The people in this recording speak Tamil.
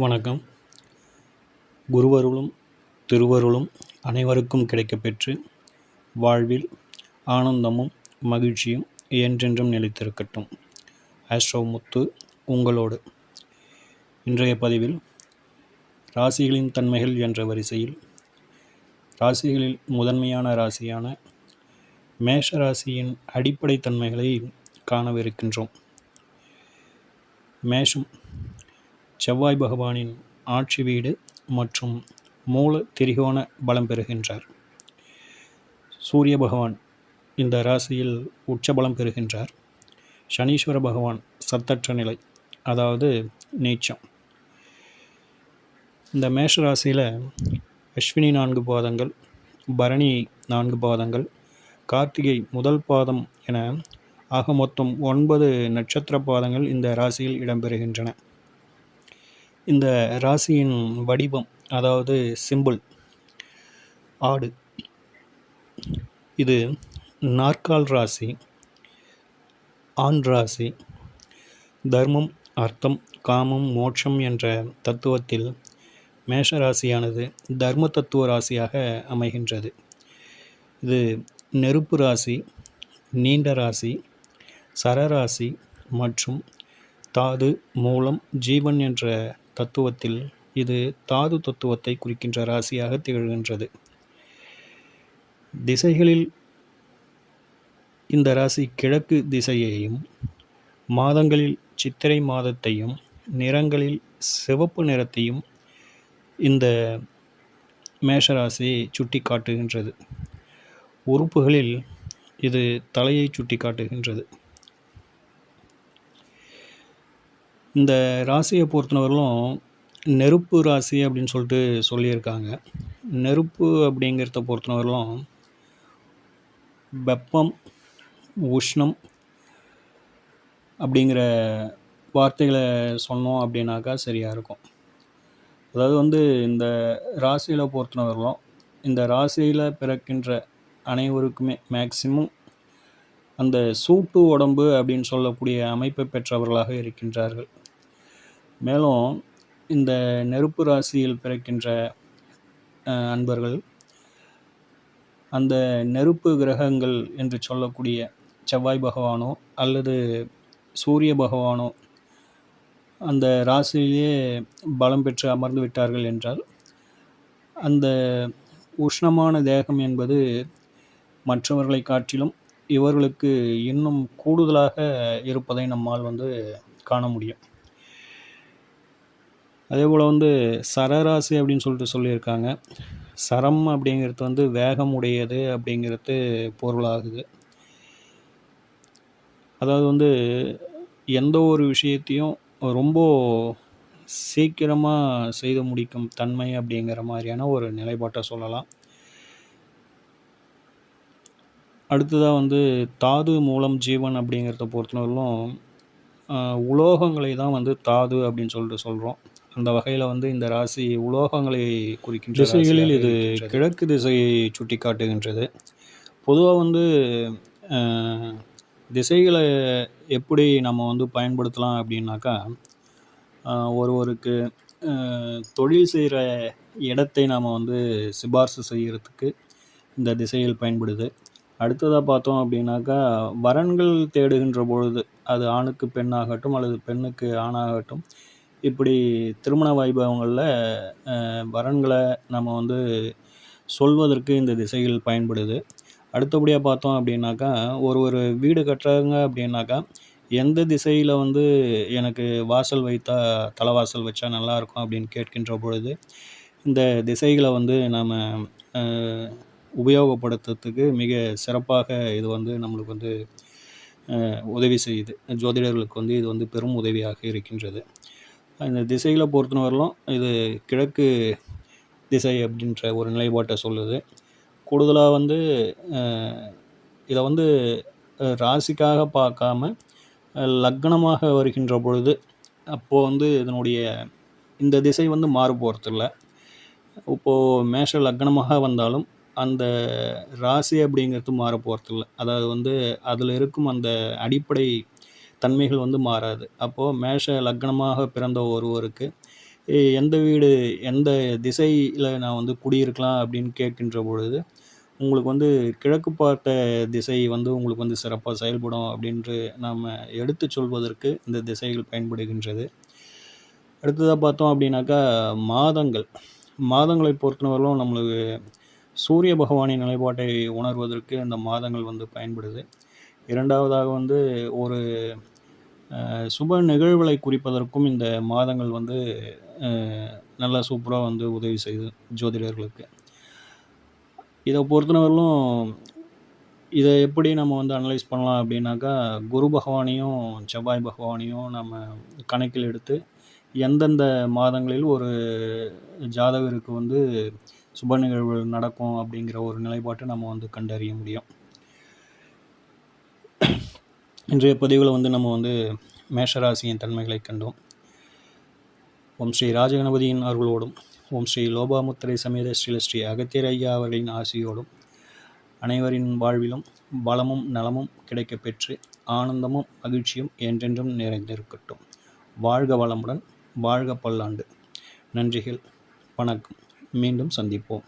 வணக்கம். குருவருளும் திருவருளும் அனைவருக்கும் கிடைக்கப்பெற்று வாழ்வில் ஆனந்தமும் மகிழ்ச்சியும் என்றென்றும் நிலைத்திருக்கட்டும். ஆஸ்ட்ரோ முத்து உங்களோடு. இன்றைய பதிவில் ராசிகளின் தன்மைகள் என்ற வரிசையில் ராசிகளில் முதன்மையான ராசியான மேஷ ராசியின் அடிப்படை தன்மைகளை காணவிருக்கின்றோம். மேஷம் செவ்வாய் பகவானின் ஆட்சி வீடு மற்றும் மூல திரிகோண பலம் பெறுகின்றார். சூரிய பகவான் இந்த ராசியில் உச்ச பலம் பெறுகின்றார். சனீஸ்வர பகவான் சத்தற்ற நிலை அதாவது நீச்சம். இந்த மேஷ ராசியில் அஸ்வினி நான்கு பாதங்கள் பரணி நான்கு பாதங்கள் கார்த்திகை முதல் பாதம் என ஆக மொத்தம் ஒன்பது நட்சத்திர பாதங்கள் இந்த ராசியில் இடம்பெறுகின்றன. இந்த ராசியின் வடிவம் அதாவது சிம்பிள் ஆடு. இது நாற்கால் ராசி ஆண் ராசி. தர்மம் அர்த்தம் காமம் மோட்சம் என்ற தத்துவத்தில் மேஷ ராசியானது தர்ம தத்துவ ராசியாக அமைகின்றது. இது நெருப்பு ராசி நீண்ட ராசி சரராசி மற்றும் தாது மூலம் ஜீவன் என்ற தத்துவத்தில் இது தாது தத்துவத்தை குறிக்கின்ற ராசியாக திகழ்கின்றது. திசைகளில் இந்த ராசி கிழக்கு திசையையும் மாதங்களில் சித்திரை மாதத்தையும் நிறங்களில் சிவப்பு நிறத்தையும் இந்த மேஷராசி சுட்டி காட்டுகின்றது உறுப்புகளில் இது தலையை சுட்டி காட்டுகின்றது இந்த ராசியை பொறுத்தவரையிலும் நெருப்பு ராசி அப்படின்னு சொல்லிட்டு சொல்லியிருக்காங்க. நெருப்பு அப்படிங்கிறத பொறுத்தவரையிலும் வெப்பம் உஷ்ணம் அப்படிங்கிற வார்த்தைகளை சொன்னோம் அப்படின்னாக்கா சரியாக இருக்கும். அதாவது வந்து இந்த ராசியில் பொறுத்தவரையிலும் இந்த ராசியில் பிறக்கின்ற அனைவருக்குமே மேக்சிமம் அந்த சூட்டு உடம்பு அப்படின்னு சொல்லக்கூடிய அமைப்பை பெற்றவர்களாக இருக்கின்றார்கள். மேலும் இந்த நெருப்பு ராசியில் பிறக்கின்ற அன்பர்கள் அந்த நெருப்பு கிரகங்கள் என்று சொல்லக்கூடிய செவ்வாய் பகவானோ அல்லது சூரிய பகவானோ அந்த ராசியிலேயே பலம் பெற்று அமர்ந்து விட்டார்கள் என்றால் அந்த உஷ்ணமான தேகம் என்பது மற்றவர்களை காட்டிலும் இவர்களுக்கு இன்னும் கூடுதலாக இருப்பதை நம்மால் வந்து காண முடியும். அதே போல் வந்து சரராசி அப்படின்னு சொல்லிட்டு சொல்லியிருக்காங்க. சரம் அப்படிங்கிறது வந்து வேகம் உடையது அப்படிங்கிறது பொருளாகுது. அதாவது வந்து எந்த ஒரு விஷயத்தையும் ரொம்ப சீக்கிரமாக செய்து முடிக்கும் தன்மை அப்படிங்கிற மாதிரியான ஒரு நிலைப்பாட்டை சொல்லலாம். அடுத்ததாக வந்து தாது மூலம் ஜீவன் அப்படிங்கிறத பொறுத்தவரையிலும் உலோகங்களை தான் வந்து தாது அப்படின்னு சொல்லிட்டு சொல்கிறோம் அந்த வகையில் வந்து இந்த ராசி உலோகங்களை குறிக்கின்ற திசைகளில் இது கிழக்கு திசையை சுட்டி காட்டுகின்றது பொதுவாக வந்து திசைகளை எப்படி நம்ம வந்து பயன்படுத்தலாம் அப்படின்னாக்கா ஒருவருக்கு தொழில் செய்கிற இடத்தை நாம் வந்து சிபார்சு செய்கிறதுக்கு இந்த திசைகள் பயன்படுது. அடுத்ததாக பார்த்தோம் அப்படின்னாக்கா வரன்கள் தேடுகின்ற பொழுது அது ஆணுக்கு பெண்ணாகட்டும் அல்லது பெண்ணுக்கு ஆணாகட்டும் இப்படி திருமண வைபவங்களில் வரன்களை நம்ம வந்து சொல்வதற்கு இந்த திசைகள் பயன்படுது. அடுத்தபடியாக பார்த்தோம் அப்படின்னாக்கா ஒரு ஒரு வீடு கட்டுறாங்க அப்படின்னாக்கா எந்த திசையில் வந்து எனக்கு வாசல் வைத்தா தலைவாசல் வச்சா நல்லாயிருக்கும் அப்படின்னு கேட்கின்ற பொழுது இந்த திசைகளை வந்து நாம் உபயோகப்படுத்துறதுக்கு மிக சிறப்பாக இது வந்து நம்மளுக்கு வந்து உதவி செய்யுது. ஜோதிடர்களுக்கு வந்து இது வந்து பெரும் உதவியாக இருக்கின்றது. இந்த திசையில் பொறுத்தவரையிலும் இது கிழக்கு திசை அப்படின்ற ஒரு நிலைப்பாட்டை சொல்லுது. கூடுதலாக வந்து இதை வந்து ராசிக்காக பார்க்காம லக்னமாக வருகின்ற பொழுது அப்போது வந்து இதனுடைய இந்த திசை வந்து மாறு போகிறதில்ல இப்போது மேஷ லக்னமாக வந்தாலும் அந்த ராசி அப்படிங்கிறது மாற போகிறதில்ல அதாவது வந்து அதில் இருக்கும் அந்த அடிப்படை தன்மைகள் வந்து மாறாது. அப்போது மேஷ லக்னமாக பிறந்த ஒருவருக்கு எந்த வீடு எந்த திசையில் நான் வந்து குடியிருக்கலாம்? அப்படின்னு கேட்கின்ற பொழுது உங்களுக்கு வந்து கிழக்கு பார்த்த திசை வந்து உங்களுக்கு வந்து சிறப்பாக செயல்படும் அப்படின்று நாம் எடுத்து சொல்வதற்கு இந்த திசைகள் பயன்படுகின்றது. அடுத்ததாக பார்த்தோம் அப்படின்னாக்கா மாதங்கள். மாதங்களை பொறுத்தவரையிலும் நம்மளுக்கு சூரிய பகவானின் நிலைப்பாட்டை உணர்வதற்கு இந்த மாதங்கள் வந்து பயன்படுது. இரண்டாவதாக வந்து ஒரு சுப நிகழ்வுகளை குறிப்பதற்கும் இந்த மாதங்கள் வந்து நல்லா சூப்பராக வந்து உதவி செய்யுது ஜோதிடர்களுக்கு. இதை பொறுத்தவரையிலும் இதை எப்படி நம்ம வந்து அனலைஸ் பண்ணலாம் அப்படின்னாக்கா குரு பகவானையும் செவ்வாய் பகவானையும் நம்ம கணக்கில் எடுத்து எந்தெந்த மாதங்களில் ஒரு ஜாதகருக்கு வந்து சுப நிகழ்வுகள் நடக்கும் அப்படிங்கிற ஒரு நிலைப்பாட்டை நம்ம வந்து கண்டறிய முடியும். இன்றைய பதிவில் வந்து நம்ம வந்து மேஷராசியின் தன்மைகளை கண்டோம். ஓம் ஸ்ரீ ராஜகணபதியின் அருளோடும் ஓம் ஸ்ரீ லோபாமுத்திரை சமேத ஸ்ரீல ஸ்ரீ அகத்தியர் ஐயா அவர்களின் ஆசியோடும் அனைவரின் வாழ்விலும் பலமும் நலமும் கிடைக்கப் பெற்று ஆனந்தமும் மகிழ்ச்சியும் என்றென்றும் நிறைந்திருக்கட்டும். வாழ்க வளமுடன் வாழ்க பல்லாண்டு. நன்றிகள் வணக்கம். மீண்டும் சந்திப்போம்.